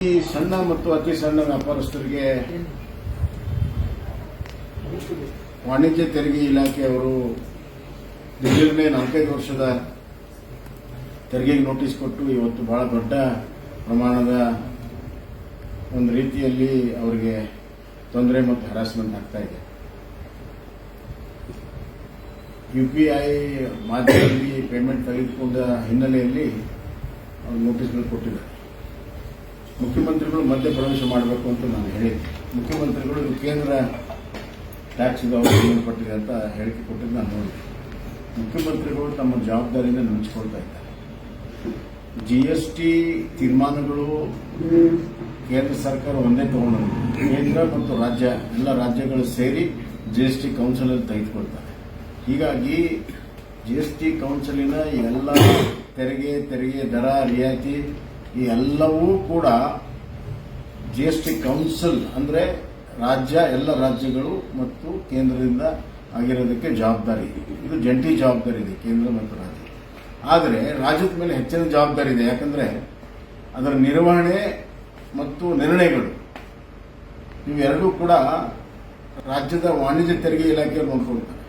ಈ ಸಣ್ಣ ಮತ್ತು ಅತಿ ಸಣ್ಣ ವ್ಯಾಪಾರಸ್ಥರಿಗೆ ವಾಣಿಜ್ಯ ತೆರಿಗೆ ಇಲಾಖೆಯವರು ದಿಢೀರ್ನೆ ನಾಲ್ಕೈದು ವರ್ಷದ ತೆರಿಗೆಗೆ ನೋಟಿಸ್ ಕೊಟ್ಟು ಇವತ್ತು ಬಹಳ ದೊಡ್ಡ ಪ್ರಮಾಣದ ಒಂದು ರೀತಿಯಲ್ಲಿ ಅವರಿಗೆ ತೊಂದರೆ ಮತ್ತು ಹರಾಸ್ಮೆಂಟ್ ಆಗ್ತಾ ಇದೆ. ಯು ಪಿ ಐ ಮಾಧ್ಯಮದಲ್ಲಿ ಪೇಮೆಂಟ್ ತೆಗೆದುಕೊಂಡ ಹಿನ್ನೆಲೆಯಲ್ಲಿ ಅವರು ನೋಟಿಸ್ಗಳು ಕೊಟ್ಟಿದ್ದಾರೆ. ಮುಖ್ಯಮಂತ್ರಿಗಳು ಮಧ್ಯ ಪ್ರವೇಶ ಮಾಡಬೇಕು ಅಂತ ನಾನು ಹೇಳಿದ್ದೆ. ಮುಖ್ಯಮಂತ್ರಿಗಳು ಕೇಂದ್ರ ಟ್ಯಾಕ್ಸ್ ಅವರು ಸಂಬಂಧಪಟ್ಟಿದೆ ಅಂತ ಹೇಳಿಕೆ ಕೊಟ್ಟಿದ್ದು ನಾನು ನೋಡಿದೆ ಮುಖ್ಯಮಂತ್ರಿಗಳು ತಮ್ಮ ಜವಾಬ್ದಾರಿಯಿಂದ ನೆನೆಸ್ಕೊಳ್ತಾ ಇದ್ದಾರೆ. ಜಿ ತೀರ್ಮಾನಗಳು ಕೇಂದ್ರ ಸರ್ಕಾರ ಒಂದೇ ತಗೊಂಡು ಕೇಂದ್ರ ಮತ್ತು ರಾಜ್ಯ, ಎಲ್ಲ ರಾಜ್ಯಗಳು ಸೇರಿ ಜಿ ಎಸ್ ಟಿ ಕೌನ್ಸಿಲ್ ಅಲ್ಲಿ ತೆಗೆದುಕೊಳ್ತಾರೆ. ಹೀಗಾಗಿ ಜಿ ಎಸ್ ಕೌನ್ಸಿಲಿನ ಎಲ್ಲ ತೆರಿಗೆ ತೆರಿಗೆ ದರ ರಿಯಾಯಿತಿ ಈ ಎಲ್ಲವೂ ಕೂಡ ಜಿ ಎಸ್ ಟಿ ಕೌನ್ಸಿಲ್ ಅಂದ್ರೆ ರಾಜ್ಯ, ಎಲ್ಲ ರಾಜ್ಯಗಳು ಮತ್ತು ಕೇಂದ್ರದಿಂದ ಆಗಿರೋದಕ್ಕೆ ಜವಾಬ್ದಾರಿ. ಇದೆ ಇದು ಜಂಟಿ ಜವಾಬ್ದಾರಿ ಇದೆ, ಕೇಂದ್ರ ಮತ್ತು ರಾಜ್ಯ. ಆದರೆ ರಾಜ್ಯದ ಮೇಲೆ ಹೆಚ್ಚಿನ ಜವಾಬ್ದಾರಿ ಇದೆ. ಯಾಕಂದ್ರೆ ಅದರ ನಿರ್ವಹಣೆ ಮತ್ತು ನಿರ್ಣಯಗಳು ಇವೆರಡೂ ಕೂಡ ರಾಜ್ಯದ ವಾಣಿಜ್ಯ ತೆರಿಗೆ ಇಲಾಖೆಯವರು ನೋಡ್ಕೊಳ್ತಾರೆ.